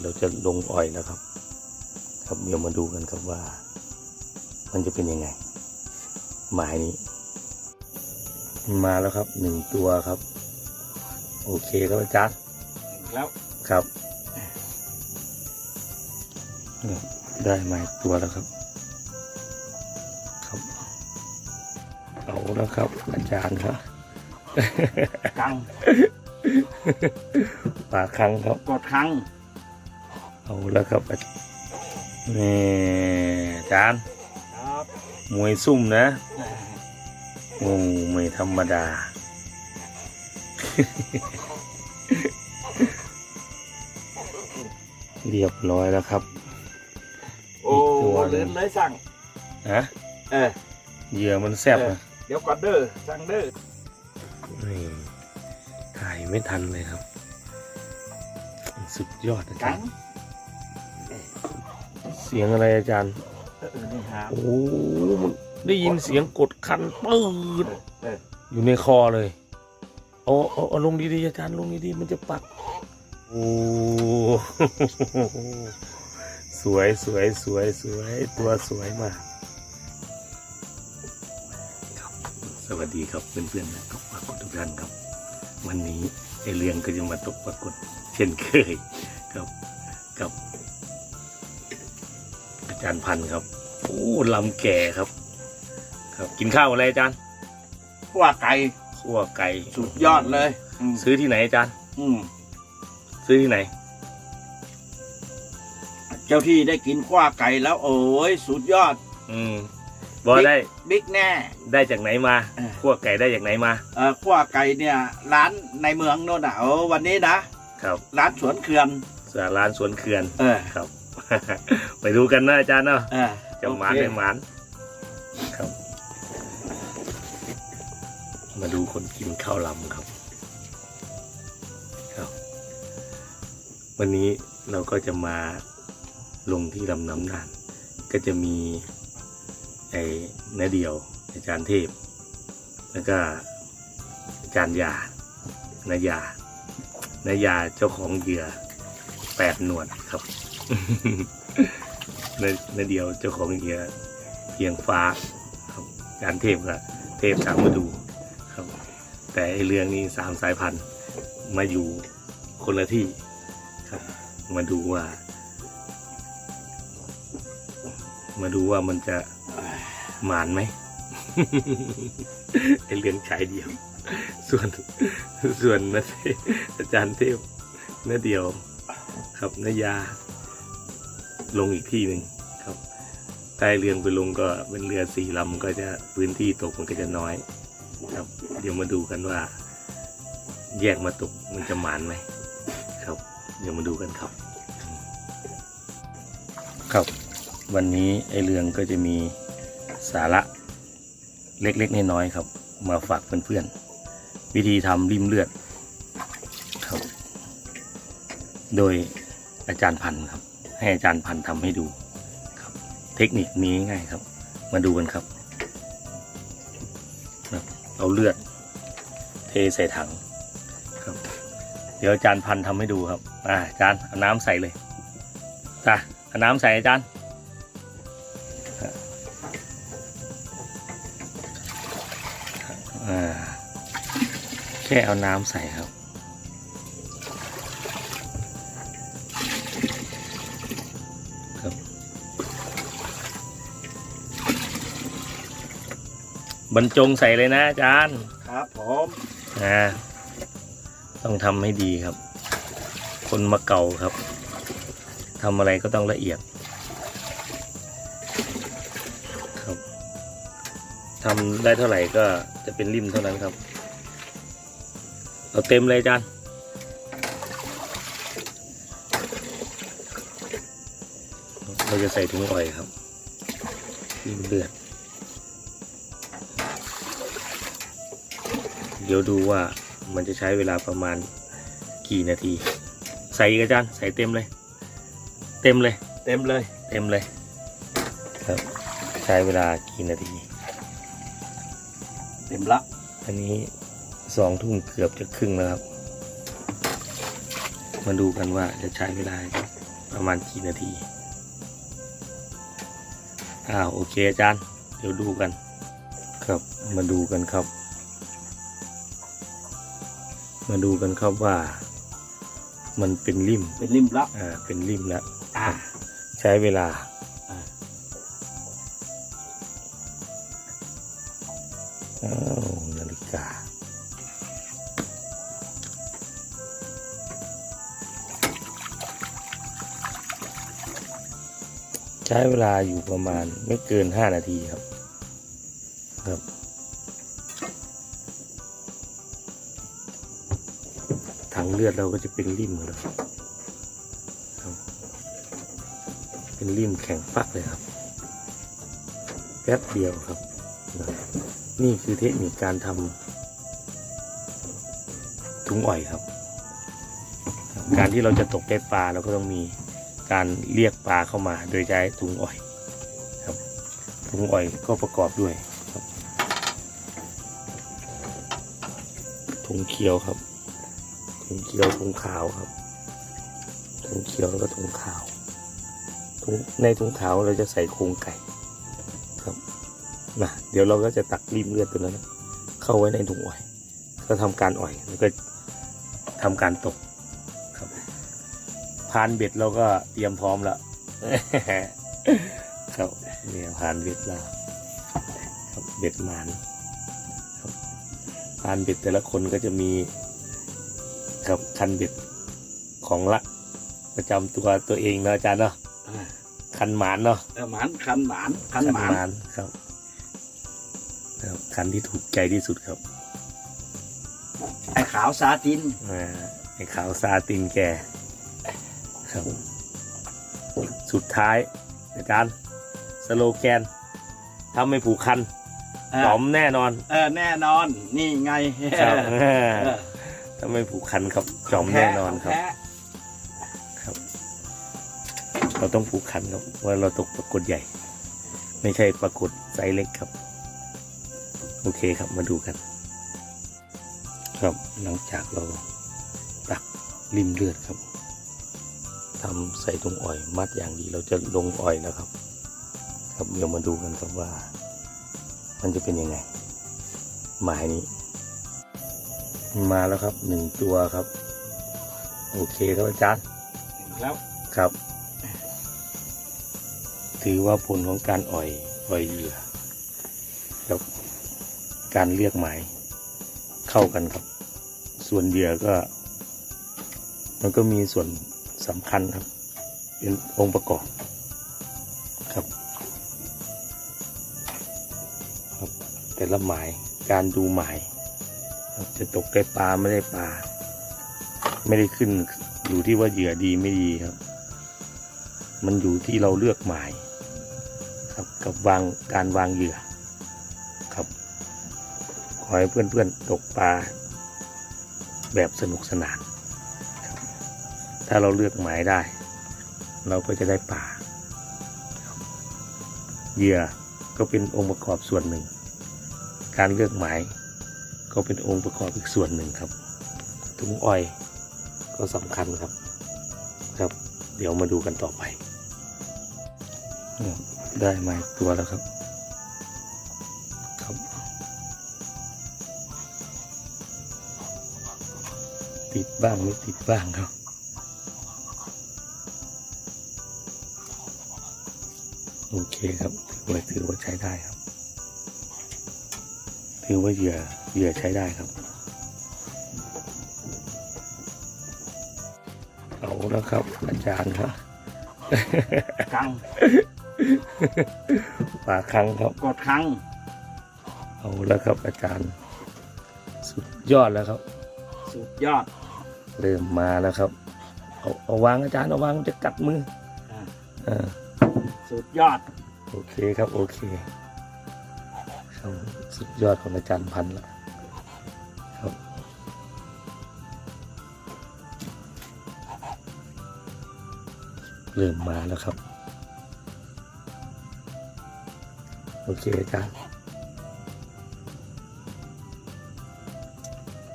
เราจะลงอ่อยแล้วครับ ครับเดี๋ยวมาดูกันครับว่า มันจะเป็นยังไง หมายนี้ มาแล้วครับหนึ่งตัวครับ โอเคครับอาจารย์แล้วครับ ได้มาอีกตัวแล้วครับ ครับเอาแล้วครับ อาจารย์ครับกังปลาคังครับกดคัง เอาแล้วครับอาจารย์นี่อาจารย์ครับมวยซุ่มนะโอ้ไม่ธรรมดา เรียบร้อยแล้วครับ โอ้อีกตัวหนึ่เลื่งนเลยสั่งฮะเออเหยื่อมันแซ่บเออนะเดี๋ยวก่อนเด้อสั่งเด้อนี่ถ่ายไม่ทันเลยครับ สุดยอดอาจากัรงย์ เสียงอะไรอาจารย์เออนี่ครับโอ้มันได้ยินเสียงกดคันปืดเอออยู่ในคอเลยเอาเอาเอาลงดีๆอาจารย์ลงดีๆมันจะปัก โอ้สวยสวยสวยสวยตัวสวยมากครับสวัสดีครับเพื่อนๆนะตกปรากฏทุกท่านครับ วันนี้ไอเรืองก็จะมาตกปรากฏเช่นเคยครับกับอา จารย์พันธ์ครับโอ้ลำแก่ครับ ครับกินข้าวอะไรอาจารย์ขั้วไก่ขั่วไก่สุดยอดเลยอืมซื้อที่ไหนอาจารย์อืมซื้อที่ไหน เจ้าที่ได้กินขั้วไก่แล้วโอ้ยสุดยอด อืมบอกได้บิ๊กแน่ ได้จากไหนมาเออขั่วไก่ได้จากไหนมาเออขั้วไก่เนี่ย ร้านในเมืองโน่นอะโอ้วันนี้นะครับ ร้านสวนเขื่อนสาร้านสวนเขื่อนเออครับ ไปดูกันนะอาจารย์เนาะเออจะหมานโอเคไม่หมานครับ มาดูคนกินข้าวลำครับ ครับ วันนี้เราก็จะมาลงที่ลำน้ำนาน ก็จะมีไอ้นาเดียว อาจารย์เทพ แล้วก็อาจารย์ยานายานายาเจ้าของเหยื่อแปดหนวดครับนานเดียวเจ้าของเหยื่อเพียงฟ้าครับอารเทพก็เทพถามมาดูครับ แต่ไอเรื่องนี้สามสายพันธุ์มาอยู่คนละที่ครับ มาดูว่า มาดูว่ามันจะหมานไหมไอเรื่องชายเดียว ส่วนส่วนนะอาจารย์เทพนาเดียว ครับนายา ลงอีกที่หนึ่งครับใต้เรือไปลงก็เป็นเรือสี่ลำก็จะพื้นที่ตกมันก็จะน้อยครับ เดี๋ยวมาดูกันว่า แยกมาตกมันจะหมานไหมครับ เดี๋ยวมาดูกันครับ ครับ วันนี้ไอเรืองก็จะมีสาระเล็กๆน้อยๆครับ มาฝากเพื่อนๆวิธีทำริมเลือดครับ โดยอาจารย์พันธ์ครับ ให้อาจารย์พันธ์ทำให้ดูครับ เทคนิคนี้ง่ายครับ มาดูกันครับครับ เอาเลือด เทใส่ถังครับ เดี๋ยวอาจารย์พันธ์ทำให้ดูครับอ่าอาจารย์เอาน้ำใส่เลยจ้ะเอาน้ำใส่อาจารย์แค่เอาน้ำใส่ครับ บรรจงใส่เลยนะอาจารย์ครับผมอ่าต้องทำให้ดีครับ คนมาเก่าครับทำอะไรก็ต้องละเอียดครับทำได้เท่าไหร่ก็จะเป็นริมเท่านั้นครับ เอาเต็มเลยอาจารย์เราจะใส่ถุงอ่อยครับริมเลือด ดี๋ยวดูว่ามันจะใช้เวลาประมาณกี่นาที ใส่อีกอาจารย์ใส่เต็มเลย เต็มเลย เต็มเลย เต็มเลย ครับ ใช้เวลากี่นาที เต็มละ อันนี้สองทุ่มเกือบจะครึ่งแล้วครับ มาดูกันว่าจะใช้เวลาประมาณกี่นาทีอ้าวโอเคอาจารย์ เดี๋ยวดูกัน ครับมาดูกันครับ มาดูกันครับว่า มันเป็นริมเป็นริมแล้วอ่าเป็นริมแล้วอ่าใช้เวลาอ่าอ้าวนาฬิกาใช้เวลาอยู่ประมาณไม่เกินห้านาทีครับ ครับ ถังเลือดเราก็จะเป็นริมแล้วครับ เป็นริมแข็งปักเลยครับ แป๊บเดียวครับ นี่คือเทคนิคการทำถุงอ่อยครับ การที่เราจะตกได้ปลาเราก็ต้องมีการเรียกปลาเข้ามา โดยใช้ถุงอ่อยครับถุงอ่อยก็ประกอบด้วยถุงเขียวครับ ถุงเขียวถุงขาวครับถุงเขียวแล้วก็ถุงขาวถุงในถุงขาวเราจะใส่โครงไก่ครับนะเดี๋ยวเราก็จะตักริมเลือดตัวนั้นเข้าไว้ในถุงอ่อย ก็ทำการอ่อยแล้วก็ทำการตกครับพานเบ็ดเราก็เตรียมพร้อมแล้วครับเนี่ยพานเบ็ดเราครับเบ็ดมันพานเบ็ดแต่ละคนก็จะมี ครับคันเบ็ดของละประจำตัวตัวเองเนาะอาจารย์เนาะอ่าคันหมานเนาะเออหมานคันหมานคันหมานนครับครับคันที่ถูกใจที่สุดครับ ไอ้ขาวซาตินอ่าไอ้ขาวซาตินแกครับ สุดท้าย อาจารย์สโลแกนถ้าไม่ผูกคันเออจอมแน่นอน เออแน่นอน นี่ไงครับเออ ถ้าไม่ผูกคันครับจอมแน่นอนครับแท้ครับ เราต้องผูกคันครับว่าเราตกปรากฏใหญ่ ไม่ใช่ปรากฏไซส์เล็กครับ โอเคครับมาดูกัน ครับหลังจากเราตักริมเลือดครับทำใส่ถุงอ่อยมัดอย่างดีเราจะลงอ่อยแล้วครับ ครับเดี๋ยวมาดูกันครับว่า มันจะเป็นยังไงหมายนี้ มาแล้วครับหนึ่งตัวครับ โอเคครับอาจารย์แล้วครับ ถือว่าผลของการอ่อยอ่อยเหยื่อกับการเรียกหมายเข้ากันครับ ส่วนเหยื่อก็ มันก็มีส่วนสำคัญครับ เป็นองค์ประกอบครับ ครับ แต่ละหมายการดูหมายครับ จะตกได้ปลาไม่ได้ปลา ไม่ได้ขึ้นอยู่ที่ว่าเหยื่อดีไม่ดีครับ มันอยู่ที่เราเลือกหมาย ครับกับวางการวางเหยื่อ ครับ ขอให้เพื่อนๆตกปลาแบบสนุกสนาน ถ้าเราเลือกหมายได้ เราก็จะได้ปลาเหยื่อก็เป็นองค์ประกอบส่วนหนึ่ง การเลือกหมาย ก็เป็นองค์ประกอบอีกส่วนหนึ่งครับ ถุงอ้อยก็สำคัญครับครับ เดี๋ยวมาดูกันต่อไป ได้มาตัวแล้วครับครับ ติดบ้างไม่ติดบ้างครับโอเคครับถือว่าถือว่าใช้ได้ครับ ถือว่าเหยื่อเหยื่อใช้ได้ครับ เอาแล้วครับ อาจารย์ครับคังปลาครั้งครับกดคัง เอาแล้วครับ อาจารย์ สุดยอดแล้วครับ สุดยอด เริ่มมาแล้วครับ เอาเอาวางอาจารย์เอาวางมันจะกัดมืออ่าอ่าสุดยอด โอเคครับ โอเคครับ สุดยอดของอาจารย์พันธุ์แล้วครับเริ่มมาแล้วครับ โอเคอาจารย์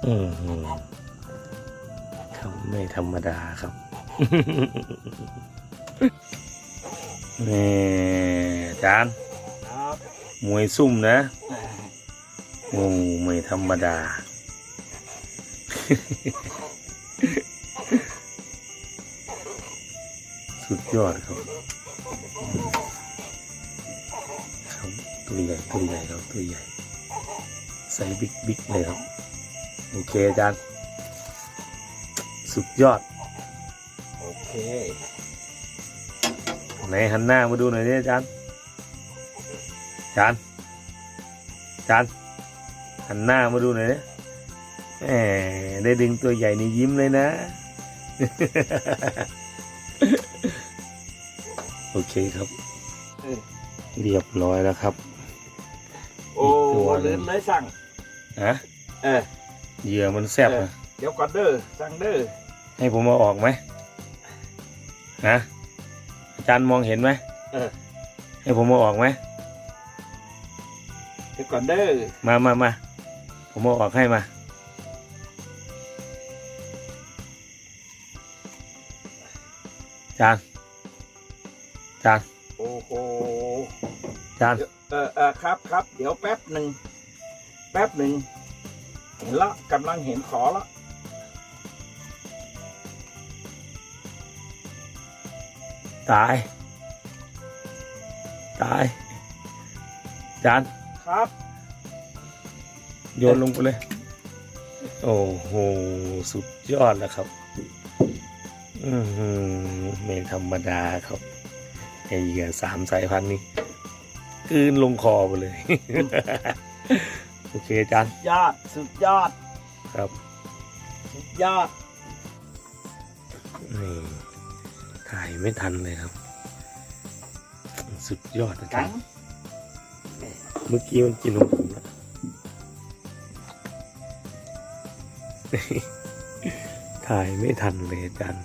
อืมหือครับไม่ธรรมดาครับนี่อาจารย์ครับมวยซุ่มนะโอ้ไม่ธรรมดา สุดยอดครับครับตัวใหญ่ตัวใหญ่ครับตัวใหญ่ไซส์บิ๊กบิ๊กเลยครับ โอเคอาจารย์สุดยอด โอเคไหนหันหน้ามาดูหน่อยดิอาจารย์อาจารย์อาจารย์ หันหน้ามาดูหน่อยดิแหมได้ดึงตัวใหญ่นี่ยิ้มเลยนะ โอเคครับเออเรียบร้อยแล้วครับ โอ้ตัวหนึ่เลื่งนเลยสั่งฮะเออเหยื่อมันแซ่บนะเดี๋ยวก่อนเด้อสั่งเด้อให้ผมเอาออกไหมฮะอาจารย์มองเห็นไหมเออให้ผมเอาออกไหมเดี๋ยวก่อนเด้อมามามา ผมเอาออกให้มา จาน จาน โอ้โห จาน เออเออครับครับ เดี๋ยวแป๊บหนึ่ง แป๊บหนึ่ง เห็นละกำลังเห็นขอละตาย ตาย จาน ครับ โยนลงไปเลย โอ้โห สุดยอดแล้วครับอือหือไม่ธรรมดาครับไอเหยื่อสามสายพันธุ์นี้กลืนลงคอไปเลย โอเคอาจารย์ยอดสุดยอดครับ สุดยอดนี่ถ่ายไม่ทันเลยครับ สุดยอดอาจากัรงย์เมื่อกี้มันกินของ ถ่ายไม่ทันเลยอาจารย์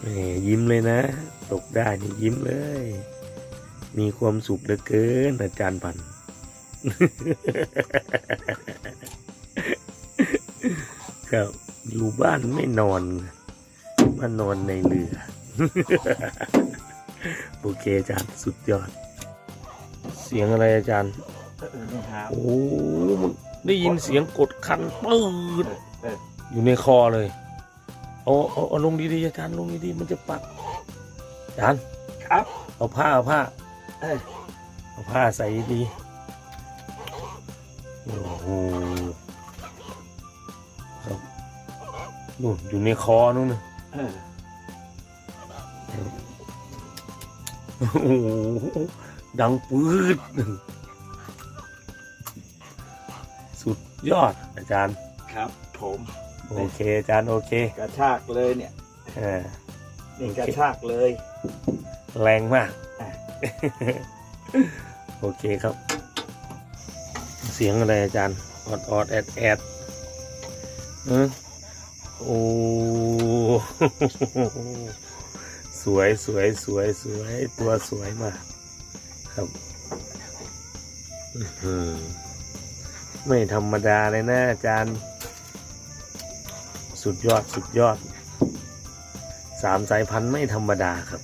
แหมยิ้มเลยนะ ตกได้นี่ยิ้มเลย มีความสุขเหลือเกินอาจารย์พันธุ์ครับอยู่บ้านไม่นอนมานอนในเรือ โอเคอาจารย์สุดยอด เสียงอะไรอาจารย์เออนี่ครับโอ้มัน ได้ยินเสียงกดคันปืดเอออยู่ในคอเลยเอาเอาเอาลงดีๆอาจารย์ลงดีๆมันจะปักอาจารย์ครับเอาผ้าเอาผ้าเออเอาผ้าใส่ดีโอ้โหครับนู่นอยู่ในคอนู่นนะเออโอ้โหดังปืด ยอดอาจารย์ครับ ผมโอเคอาจารย์โอเค กระชากเลยเนี่ยเออนี่โอเคกระชากเลย แรงมากอะโอเคครับ เสียงอะไรอาจารย์ออดออดแอดแอดเออโอ้สวยสวยสวยสวยตัวสวยมากครับ อื้อหือ ไม่ธรรมดาเลยนะอาจารย์ สุดยอดสุดยอด สามสายพันธุ์ไม่ธรรมดาครับ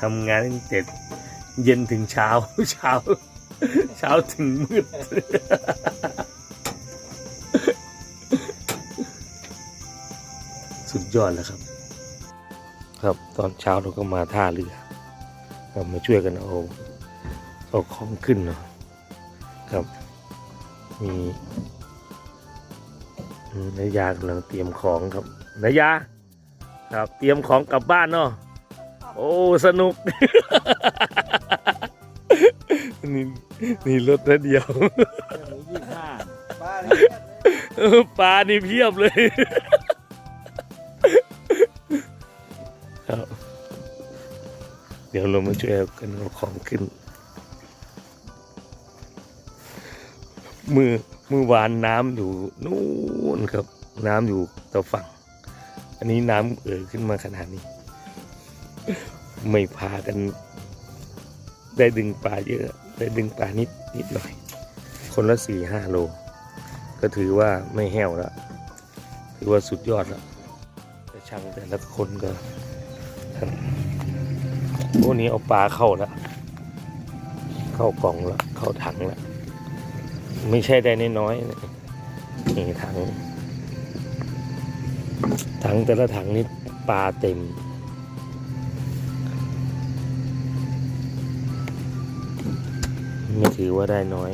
ทำงานตั้งแต่เย็นถึงเช้า เช้า เช้าถึงมืด สุดยอดแล้วครับ ครับตอนเช้าเราก็มาท่าเรือเรามาช่วยกันเอาเอาของขึ้นเนาะ ครับ มีอืมนายยากำลังเตรียมของครับนายยา ครับเตรียมของกลับบ้านเนาะโอ้สนุก นี่นี่รถนะเดียวยี่ห้าบ้าเออปลานี่เพียบเลยครับ เดี๋ยวเรามาช่วยกันเอาของขึ้น มือมือวานน้ำอยู่นู่นครับ น้ำอยู่ตะฝั่ง อันนี้น้ำเอ่อขึ้นมาขนาดนี้ ไม่พากัน ได้ดึงปลาเยอะ ได้ดึงปลานิดนิดหน่อย คนละสี่ห้าโล ก็ถือว่าไม่แห้วแล้วถือว่าสุดยอดแล้วแต่ช่างแต่ละคนก็พวกนี้เอาปลาเข้าแล้วเข้ากล่องแล้วเข้าถังแล้ว ไม่ใช่ได้น้อยๆนะนี่ถัง ถังแต่ละถังนี่ปลาเต็ม ไม่ถือว่าได้น้อย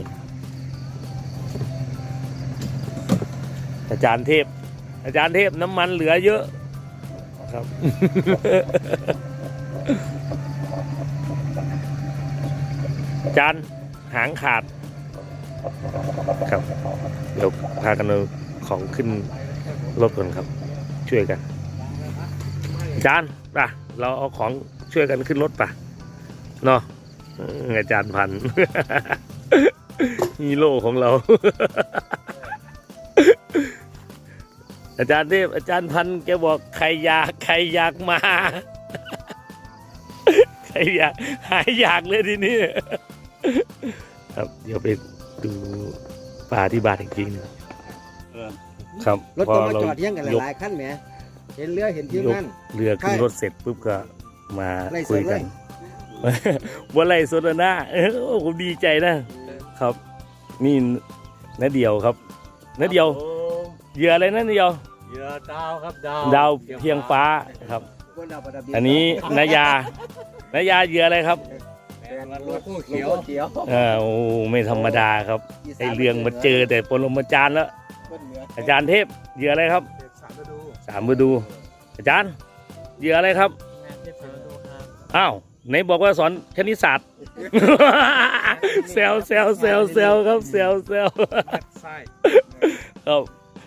อาจารย์เทพ อาจารย์เทพน้ำมันเหลือเยอะครับอาจารย์หางขาด ครับ เดี๋ยวพากันเอาของขึ้นรถก่อนครับ ช่วยกันอาจาร์ป่ะ เราเอาของช่วยกันขึ้นรถป่ะเนาะอาจารย์พันฮีโร่ของเรา อาจารย์เทพอาจารย์พันแกบอกใครอยากใครอยากมาใครอยากหายอยากเลยทีนี้ครับเดี๋ยวไป ดูปลาที่บ้านอีกทีหนึงครับรถพอก็มาเราจอดเที่ยงกันยกหลายๆคันแหมเห็นเรือเห็นทีมงาน เรือขึ้นใช่รถเสร็จปุ๊บก็มาไล่สดคุยกันเลย ว่าไรสดนะเออผมดีใจนะครับ นี่นาเดียวครับนาเดียวเหยื่ออะไรนะนาเดียว เหยื่อดาวครับดาวดาวเพียงฟ้าครับ บนดาวประดับดิอันนี้นายานายาเหยื่ออะไรครับ แฟนรถเขียวเขียวเออโอ้ไม่ธรรมดาครับไอเรื่องมาเจอแต่ปรมาจารย์แล้ว อาจารย์เทพเหยื่ออะไรครับสามฤดูสามฤดู อาจารย์เหยื่ออะไรครับงานเทพสามฤดูครับอ้าวไหนบอกว่าสอนคณิตศาสตร์เซลเซลเซลเซลครับเซลเซลไส้ครับ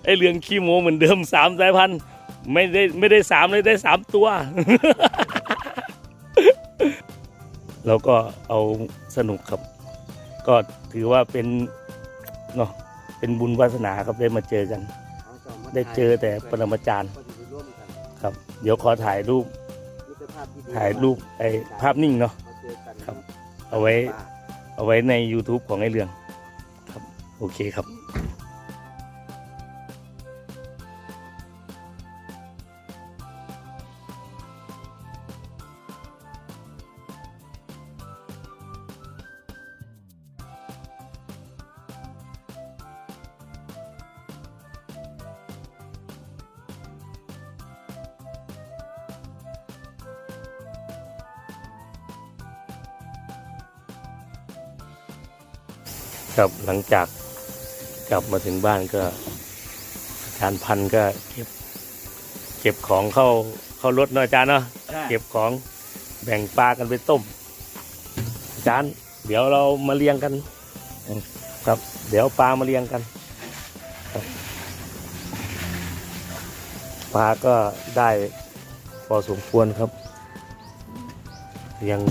ไอเรื่องขี้โมเหมือนเดิมสามสายพันธุ์ไม่ได้ไม่ได้สามเลยได้สามตัว แล้วก็เอาสนุกครับ ก็ถือว่าเป็นเนาะเป็นบุญวาสนาครับได้มาเจอกัน ได้เจอแต่ปรมาจารย์ครับ เดี๋ยวขอถ่ายรูป ถ่ายรูปไอภาพนิ่งเนาะครับ เอาไว้เอาไว้ใน YouTube ของไอเรื่องครับ โอเคครับ ครับหลังจากกลับมาถึงบ้านก็อาจารย์พันธุ์ก็เก็บ เก็บของเข้าเข้ารถเนาะอาจารย์เนาะเก็บของแบ่งปลากันไปต้ม อาจารย์เดี๋ยวเรามาเลี้ยงกันครับ เดี๋ยวปลามาเลี้ยงกันครับปลาก็ได้พอสมควรครับ ยัง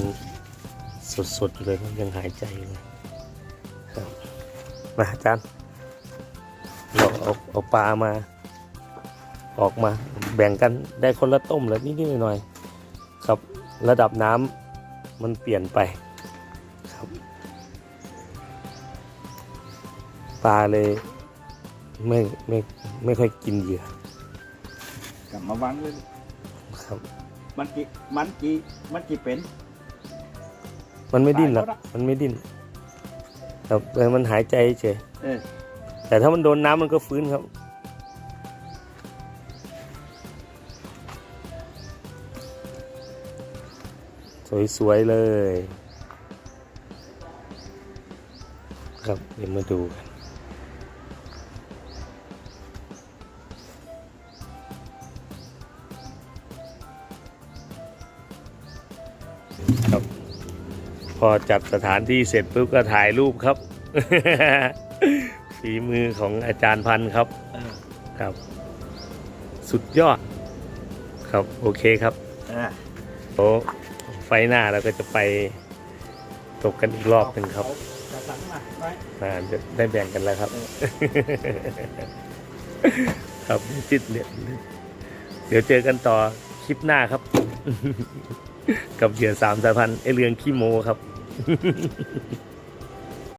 สดๆอยู่เลยครับยังหายใจอยู่เลย มาอาจารย์เราเอาเอาปลามา ออกมาแบ่งกันได้คนละต้มแล้วนิดๆหน่อยๆครับระดับน้ำมันเปลี่ยนไปครับปลาเลยไม่ไม่ไม่ค่อยกินเหยื่อกลับมาวางเลยครับมันกี่มันกี่มันกี่เป็น มันไม่ดิ้นหรอกตายแล้วนะมันไม่ดิ้น ครับแต่มันหายใจเฉยเออแต่ถ้ามันโดนน้ำมันก็ฟื้นครับ สวยๆเลย ครับเดี๋ยวมาดูกันครับ พอจัดสถานที่เสร็จปุ๊บก็ถ่ายรูปครับ ฝีมือของอาจารย์พันธ์ครับครับ สุดยอด ครับโอเคครับอ่าโอ้ไฟหน้าเราก็จะไปตกกันอีกรอบหนึ่งครับกระสังมาไว้อ่าจะได้แบ่งกันแล้วครับ ครับจิตเนี่ยเดี๋ยวเจอกันต่อคลิปหน้าครับ กับเหยื่อสามสายพันธุ์ไอเรืองขี้โมครับ